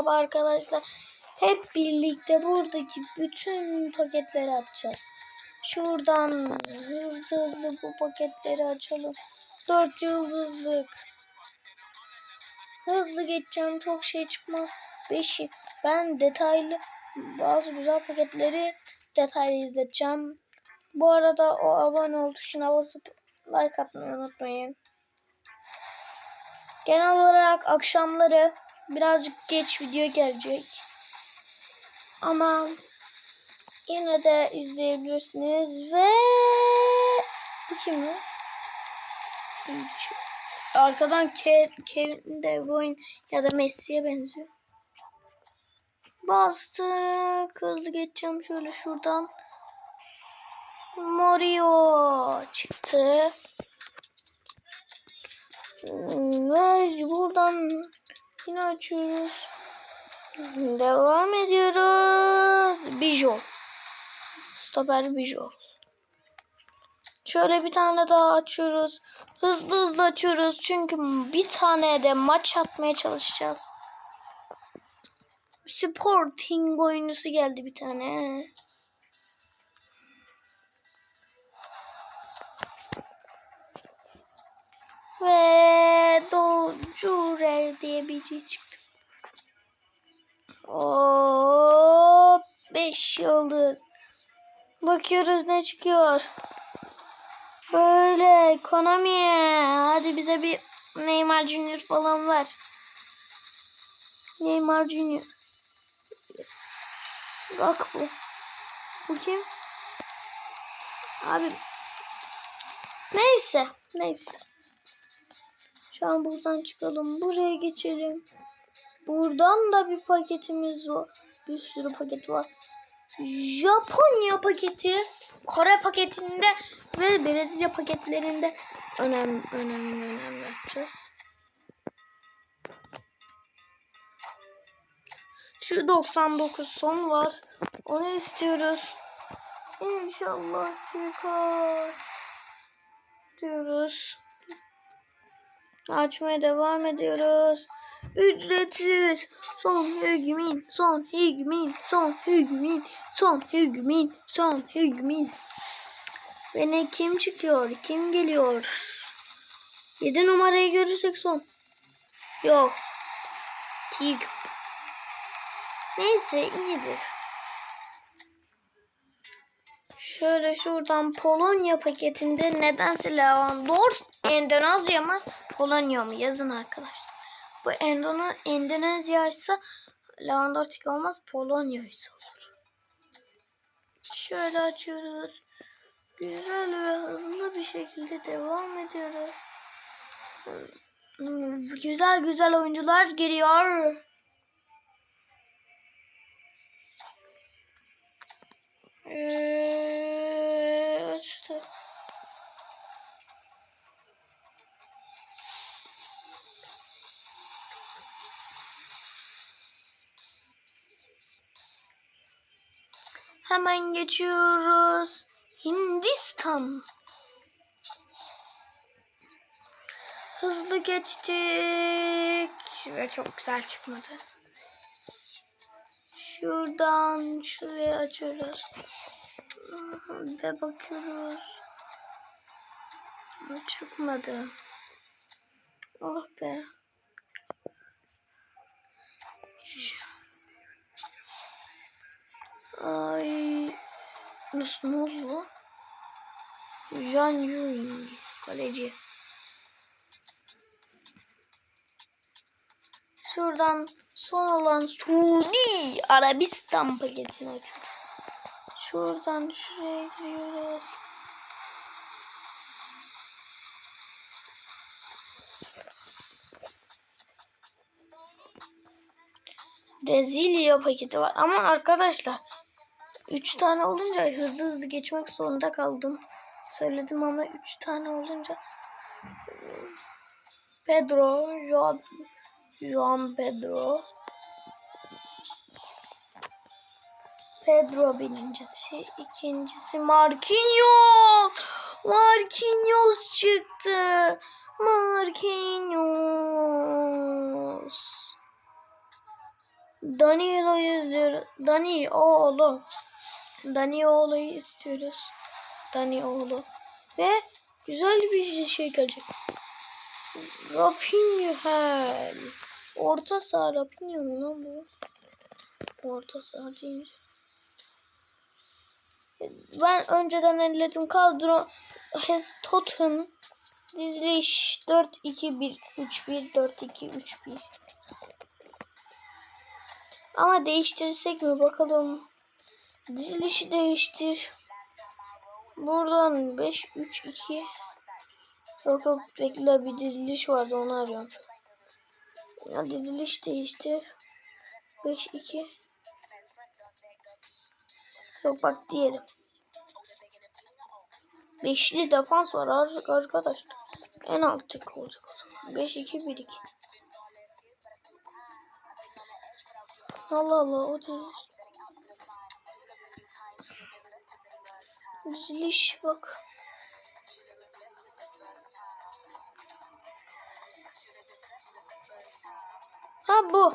hesabı arkadaşlar. Hep birlikte buradaki bütün paketleri açacağız. Şuradan hızlı hızlı bu paketleri açalım. 4 yıldızlık. Hızlı geçeceğim çok şey çıkmaz. 5 ben detaylı bazı güzel paketleri detaylı izleteceğim. Bu arada o abone ol tuşuna basıp like atmayı unutmayın. Genel olarak akşamları birazcık geç video gelecek. Ama yine de izleyebilirsiniz ve bu kim? Arkadan Ke- Kevin De Bruyne ya da Messi'ye benziyor. Bastık. Hızlı geçeceğim şöyle şuradan. Mario çıktı. Ve buradan yine açıyoruz. Devam ediyoruz. Bijo. Stoper Bijo. Şöyle bir tane daha açıyoruz. Hızlı hızlı açıyoruz. Çünkü bir tane de maç atmaya çalışacağız. Sporting oyuncusu geldi bir tane. Dojure diye bir şey çıktı. Hop 5 yıldız. Bakıyoruz ne çıkıyor. Böyle Konami. Hadi bize bir Neymar Junior falan ver. Neymar Junior. Bak bu. Bu kim? Abi. Neyse. Neyse. Şu an buradan çıkalım. Buraya geçelim. Buradan da bir paketimiz var. Bir sürü paket var. Japonya paketi. Kore paketinde ve Brezilya paketlerinde önemli önemli önemli yapacağız. Şu 99 son var. Onu istiyoruz. İnşallah çıkar. Diyoruz. Açmaya devam ediyoruz. Ücretsiz. Son hügmin, son hügmin, son hügmin, son hügmin, son hügmin. Ve ne kim çıkıyor? Kim geliyor? 7 numarayı görürsek son. Yok. Tig. Neyse iyidir. Şöyle şuradan Polonya paketinde nedense Lewandowski Endonezya mı Polonya mı yazın arkadaşlar. Bu Endona Endonezya ise Lewandowski olmaz Polonya ise olur. Şöyle açıyoruz. Güzel ve hızlı bir şekilde devam ediyoruz. Güzel güzel oyuncular geliyor. Açtı. Hemen geçiyoruz. Hindistan. Hızlı geçtik ve çok güzel çıkmadı. Şuradan şuraya açıyoruz. Ve bakıyoruz. Çıkmadı. Oh be. Ay. Nasıl ne oldu? Jan Yuying. Kaleci. Şuradan son olan Suudi Arabistan paketini açıyoruz. Şuradan şuraya giriyoruz. Brezilya paketi var ama arkadaşlar 3 tane olunca hızlı hızlı geçmek zorunda kaldım. Söyledim ama 3 tane olunca Pedro, Joao, Joan Pedro Pedro birincisi, ikincisi Marquinhos. Marquinhos çıktı. Marquinhos. Danilo'yu izliyoruz. Dani oğlu. Dani oğlu'yu istiyoruz. Dani oğlu. Ve güzel bir şey gelecek. Rapinha. Orta saha Rapinha mı lan bu? Orta saha deyince. Ben önceden elledim kadro Hes Tottenham diziliş 4-2-1-3-1 4-2-3-1 Ama değiştirsek mi bakalım. Dizilişi değiştir. Buradan 5-3-2 Yok yok bekle bir diziliş vardı onu arıyorum. Ya diziliş değiştir. 5-2 Yok bak diyelim. Beşli defans var ar- arkadaşlar. En alt tek olacak o zaman. 5-2-1-2. Allah Allah o diziliş. Diziliş bak. Ha bu.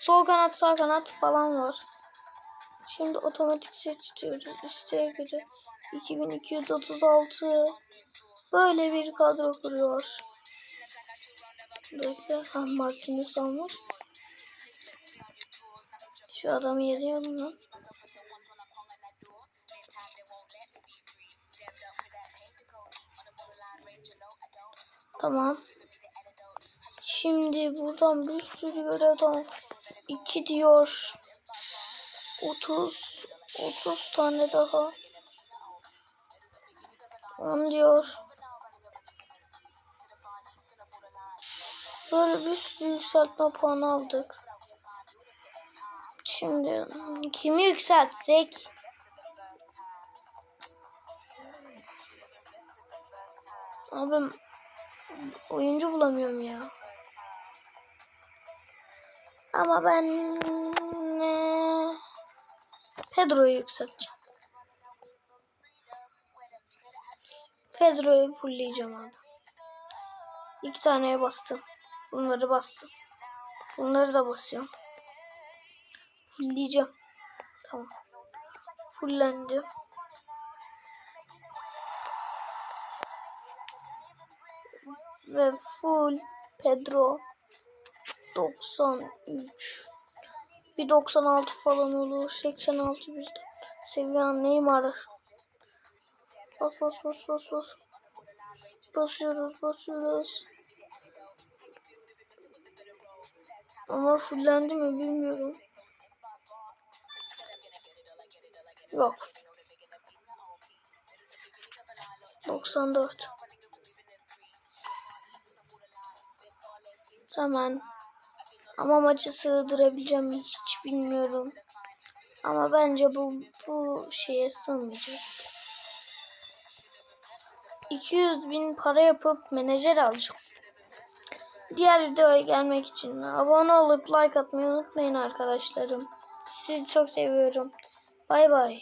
Sol kanat sağ kanat falan var. Şimdi otomatik seç diyoruz. İsteğe göre 2236 böyle bir kadro kuruyor. Bekle. Ha Marquinhos almış. Şu adamı yediyorum lan. Tamam. Şimdi buradan bir sürü görevden 2 diyor. 30 30 tane daha. 10 diyor. Böyle bir sürü yükseltme puanı aldık. Şimdi kimi yükseltsek? Abim oyuncu bulamıyorum ya. Ama ben eee, Pedro'yu yükselteceğim. Pedro'yu fullleyeceğim abi. İki taneye bastım. Bunları bastım. Bunları da basıyorum. Fullleyeceğim. Tamam. Fullendi. Ve full Pedro 93 bir 96 falan olur. 86 bizde. Seviyen Neymar. Bas bas bas bas bas. Basıyoruz basıyoruz. Ama fullendi mi bilmiyorum. Yok. 94. Tamam. Ama maçı sığdırabileceğim hiç bilmiyorum. Ama bence bu bu şeye sığmayacak. 200 bin para yapıp menajer alacağım. Diğer videoya gelmek için abone olup like atmayı unutmayın arkadaşlarım. Sizi çok seviyorum. Bay bay.